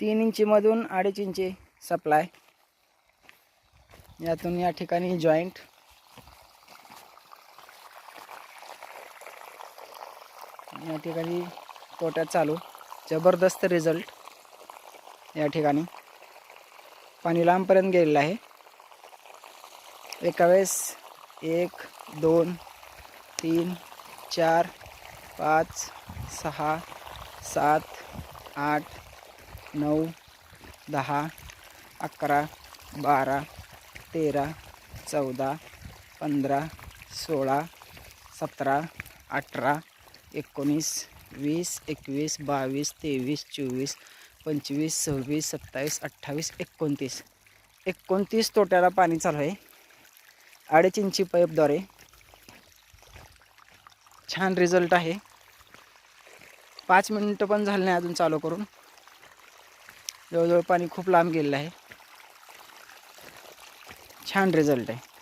तीन इंचीमधून अडीच इंची सप्लाय यातून या ठिकाणी जॉईंट या ठिकाणी तोट्यात चालू. जबरदस्त रिझल्ट या ठिकाणी. पाणी लांबपर्यंत गेलेलं आहे. एका वेळेस एक दोन तीन चार पाच सहा सात आठ नऊ दहा अकरा बारा तेरा चौदा पंधरा सोळा सतरा अठरा एकोणीस वीस एकवीस बावीस तेवीस चोवीस पंचवीस सव्वीस सत्तावीस अठ्ठावीस एकोणतीस. एकोणतीस तोट्याला पाणी चालू आहे. अडीच इंची पाईपद्वारे. छान रिझल्ट आहे. पाच मिनटं पण झाले नाही अजून चालू करून. जवळजवळ पाणी खूप लांब गेलेलं आहे. छान रिझल्ट आहे.